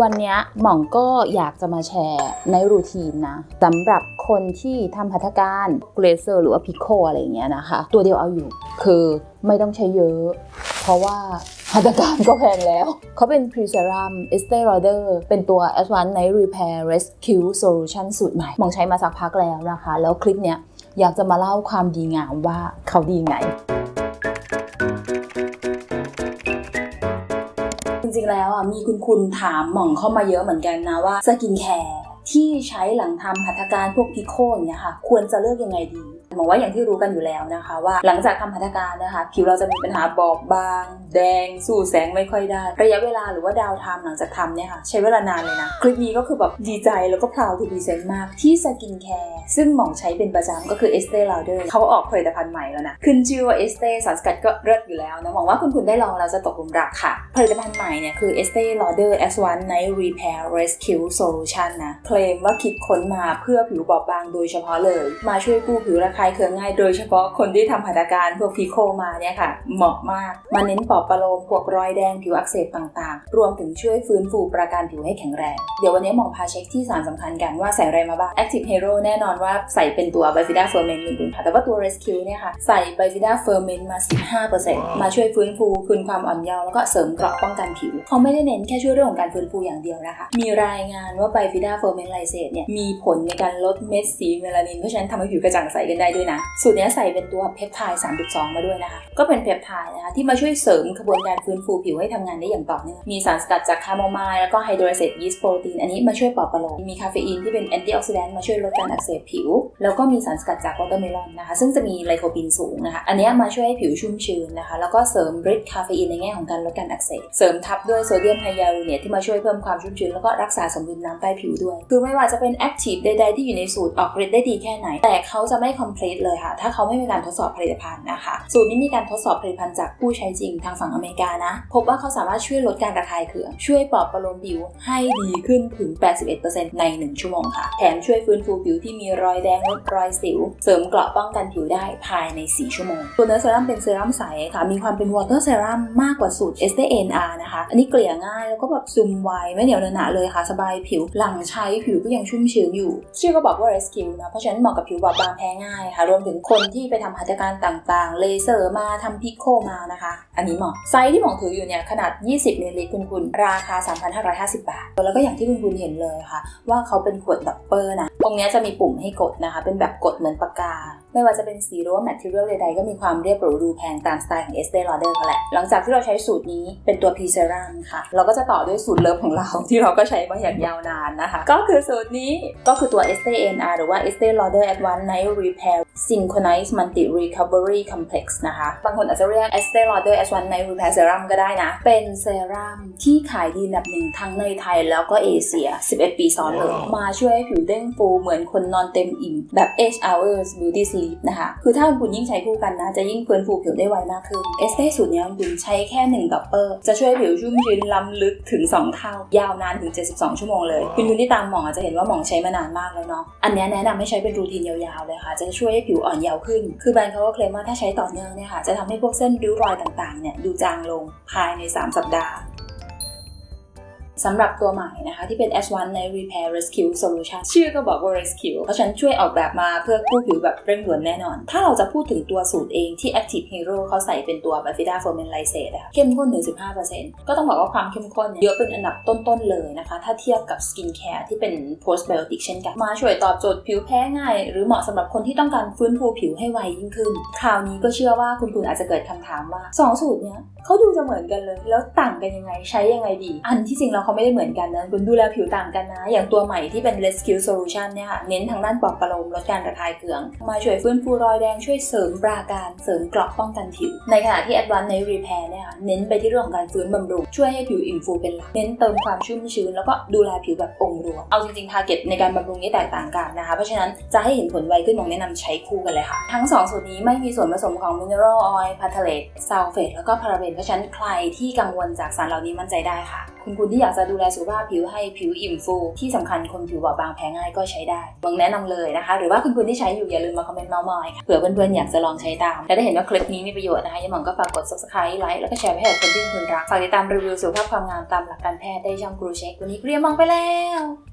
วันนี้หม่องก็อยากจะมาแชร์ในรูทีนนะสำหรับคนที่ทำพัฒการเกรเซอร์หรือว่าพิโคอะไรเงี้ยนะคะ ตัวเดียวเอาอยู่คือไม่ต้องใช้เยอะ เพราะว่าพัฒการก็แพงแล้ว เขาเป็น p r e s e r u m e s t e e Lauder เป็นตัว Advanced Night Repair Rescue Solution สูตรใหม่หมองใช้มาสักพักแล้วนะคะ แล้วคลิปเนี้ยอยากจะมาเล่าความดีงามว่าเขาดีไง ริงๆ แล้วอะมีคุณคุณถามหม่องเข้ามาเยอะเหมือนกันนะว่าสกินแคร์ที่ใช้หลังทำหัตถการพวกพิโคอย่างเงี้ยค่ะ ควรจะเลือกยังไงดี หมองว่าอย่างที่รู้กันอยู่แล้วนะคะ ว่าหลังจากทำหัตถการนะคะ ผิวเราจะมีปัญหาบอบบาง แดง สู้แสงไม่ค่อยได้ ระยะเวลาหรือว่าดาวไทม์หลังจากทำเนี่ยค่ะใช้เวลานานเลยนะ คลิปนี้ก็คือแบบดีใจแล้วก็พราวทูดีเซนมากที่สกินแคร์ซึ่งหมองใช้เป็นประจำก็คือ Estee Lauder เขาออกผลิตภัณฑ์ใหม่แล้วนะ ขึ้นชื่อว่า Estee สารสกัดก็เลิศอยู่แล้วนะหวังว่าคุณคุณได้ลองแล้วจะตกหลุมรักค่ะ ผลิตภัณฑ์ใหม่เนี่ยคือ Estee Lauder S1 Night Repair Rescue Solution นนะเคลมว่าคิดค้นมาเพื่อผิวบอบบางโดยเฉพาะเลย มาช่วยกู้ผิวระคายเคืองง่ายโดยเฉพาะคนที่ทำหัตถการพวกพิโคมาเนี่ยค่ะ เหมาะมากมาเน้นปลอบประโลมพวกรอยแดงผิวอักเสบต่างๆ รวมถึงช่วยฟื้นฟูประการผิวให้แข็งแรง เดี๋ยววันนี้หมองพาเช็คที่สารสำคัญกันว่าใส่อะไรมาบ้าง Active Hero แน่นอนว่าใส่เป็นตัว Bifida Ferment คุณๆค่ะแต่ว่าตัว Rescue เนี่ยค่ะใส่ Bifida Ferment มา 15%มาช่วยฟื้นฟูคืนความอ่อนเยาว์แล้วก็เสริมเกราะป้องกันผิวเขาไม่ได้เน้นแค่ช่วยเรื่องของการฟื้นฟูอย่างเดียวนะคะมีรายงานว่า Bifida Ferment Lysate เนี่ยมีผลในการลดเม็ดสีเมลานินเพราะฉะนั้นทำให้ผิวกระจ่างใสกันได้ด้วยนะ สูตรนี้ใส่เป็นตัวเพปไทด์3.2 มาด้วยนะคะ ก็เป็นเพปไทด์นะคะที่มาช่วยเสริมกระบวนการฟื้นฟูผิวให้ทำงานได้อย่างต่อเนื่องมีสารสกัดจากคาโมไมล์แล้วก็ไฮโดรเซตยีสต์โปรตีนอันนี้มาช่วยปลอบประโลมมีคาเฟอีนที่เป็นแอนตี้ออกซิแดนต์มาช่วยลดการอักเสบผิว แล้วก็มีสารสกัดจากวอเตอร์เมลอนนะคะ ซึ่งจะมีไลโคปินสูงนะคะอันนี้มาช่วยให้ผิวชุ่มชื้นนะคะ แล้วก็เสริมฤทธิ์คาเฟอีนในแง่ของการลดการอักเสบเสริมทับด้วยโซเดียมไฮยาลูเนตที่มาช่วยเพิ่มความชุ่มชื้นแล้วก็รักษาสมดุลน้ำใต้ผิวด้วย คือไม่ว่าจะเป็นแอคทีฟใดๆที่อยู่ในสูตรออกฤทธิ์ได้ดีแค่ไหน แต่เขาจะไม่ complete เลยค่ะ ถ้าเขาไม่มีการทดสอบผลิตภัณฑ์นะคะ สูตรนี้มีการทดสอบผลิตภัณฑ์จากผู้ใช้จริงทางฝั่งอเมริกานะ พบว่าเขาสามารถช่วยลดการระคายเคือง ช่วยปลอบประโลมผิวให้ดีขึ้นถึง 81%ใน 1 ชั่วโมงค่ะ แถมช่วยฟื้นฟูผิวที่มีรอยแดงลดรอยสิว เสริมเกราะป้องกันผิวได้ภายใน 4 ชั่วโมง ตัวเนื้อเซรั่มเป็นเซรั่มใสค่ะ มีความเป็นวอเตอร์เซรั่มมากกว่าสูตร s t n r นะคะ อันนี้เกลี่ยง่ายแล้วก็แบบซึมไวไม่เหนียวเนอะหนะเลยค่ะ สบายผิว หลังใช้ผิวก็ยังชุ่มชื้นอยู่ ชื่อก็บอกว่า rescue นะ เพราะฉะนั้นเหมาะกับผิวบอบบางแพ้ง่ายคะรวมถึงคนที่ไปทำหัตถการต่างๆ เลเซอร์มาทำพิโคมานะคะ อันนี้เหมาะไซส์ที่หมองถืออยู่เนี่ยขนาด 20มิลลิลิตรคุณคุณราคา 3,550 บาท แล้วก็อย่างที่คุณคุณเห็นเลยค่ะ ว่าเขาเป็นขวดดับเปอร์นะตรงนี้จะมีปุ่มให้กดนะคะ เป็นแบบกดเหมือนปากกา ไม่ว่าจะเป็นสีหรือว่าแมทเทียลใดๆ ก็มีความเรียบหรูดูแพงตามสไตล์ของ Estee Lauder เขาแหละ หลังจากที่เราใช้สูตรนี้เป็นตัว P Serum ค่ะ เราก็จะต่อด้วยสูตรเลิฟของเราที่เราก็ใช้มาอย่างยาวนานนะคะ ก็คือสูตรนี้ก็คือตัว Estee NR หรือว่า Estee Lauder Advanced Night Repair Synchronized Multi Recovery Complex นะคะ บางคนอาจจะเรียก Estee Lauder Advanced Night Repair Serum ก็ได้นะ เป็นเซรั่มที่ขายดีอันดับหนึ่งทั้งในไทยแล้วก็เอเชีย 11 ปีซ้อนเลย มาช่วยให้ผิวเด้งฟูเหมือนคนนอนเต็มอิ่มแบบ8 hours beauty sleep นะคะ คือถ้าคุณยิ่งใช้คู่กันนะ จะยิ่งฟื้นฟูผิวได้ไวมากขึ้นเอสเต้สูตรนี้คุณใช้แค่1ดับเปอร์จะช่วยผิวชุ่มชื้นล้ำลึกถึง 2 เท่า ยาวนานถึง 72 ชั่วโมงเลย คุณคุณที่ตามหมองอาจจะเห็นว่าหมองใช้มานานมากแล้วเนาะอันนี้แนะนำให้ใช้เป็นรูทีนยาวๆเลยค่ะจะช่วยให้ผิวอ่อนเยาว์ขึ้น คือแบรนด์เขาก็เคลมว่าถ้าใช้ต่อเนื่องเนี่ยค่ะจะทำให้พวกเส้นริ้วรอยต่างๆเนี่ยดูจางลงภายใน 3 สัปดาห์ สำหรับตัวใหม่นะคะ ที่เป็น S1 ใน Repair Rescue Solution ชื่อก็บอกว่า Rescue เพราะฉันช่วยออกแบบมาเพื่อกู้ผิวแบบเร่งด่วนแน่นอน ถ้าเราจะพูดถึงตัวสูตรเองที่ Active Hero เขาใส่เป็นตัว Bifida Ferment Lysate อะเข้มข้นถึง 15%ก็ต้องบอกว่าความเข้มข้นเยอะเป็นอันดับต้น ๆ เลยนะคะ ถ้าเทียบกับ Skin Care ที่เป็น Postbiotic เช่นกัน มาช่วยตอบโจทย์ผิวแพ้ง่าย หรือเหมาะสำหรับคนที่ต้องการฟื้นฟูผิวให้ไวยิ่งขึ้น คราวนี้ก็เชื่อว่าคุณคุณอาจจะเกิดคำถามว่าสองสูตรเนี้ยเขาดูจะเหมือนกันเลย แล้วต่างกันยังไงใช้ยังไงดี อันที่จริงแล้วเขาไม่ได้เหมือนกันนะคุณดูแลผิวต่างกันนะ อย่างตัวใหม่ที่เป็น Rescue Solution เนี่ยค่ะ เน้นทางด้านปลอบประโลมลดการระคายเคือง มาช่วยฟื้นฟูรอยแดงช่วยเสริมปราการเสริมเกราะป้องกันผิว ในขณะที่ Advanced Night Repair เนี่ยค่ะ เน้นไปที่เรื่องของการฟื้นบำรุง ช่วยให้ผิวอิ่มฟูเป็นหลัก เน้นเติมความชุ่มชื้นแล้วก็ดูแลผิวแบบองค์รวม เอาจริงๆ ทาร์เก็ตในการบำรุงนี่แตกต่างกันนะคะ เพราะฉะนั้นจะให้เห็นผลไวขึ้นมองแนะนำใช้คู่กันเลยค่ะ ทั้งสองสูตรนี้ไม่มีส่วนผสมของ mineral oil พาทเลตซัลเฟตแล้วก็พาราเบนเพราะฉะนั้นใครที่กังวลจากสารเหล่านี้มั่นใจได้ค่ะ คุณคุณที่อยากจะะดูแลสุขภาพผิวให้ผิวอิ่มฟู ที่สำคัญคนผิวบอบบางแพ้ง่ายก็ใช้ได้บังแนะนำเลยนะคะ หรือว่าคุณคุณที่ใช้อยู่อย่าลืมมาคอมเมนต์เมาส์มอยค่ะเผื่อเพื่อนๆอยากจะลองใช้ตาม และถ้าเห็นว่าคลิปนี้มีประโยชน์นะคะยังหมองก็ฝากกด subscribe ไลค์แล้วก็แชร์ไปให้กับคนที่คุณรักฝากติดตามรีวิวสุขภาพความงามตามหลักการแพทย์ได้ช่องครูเช็ควันนี้เรียมมองไปแล้ว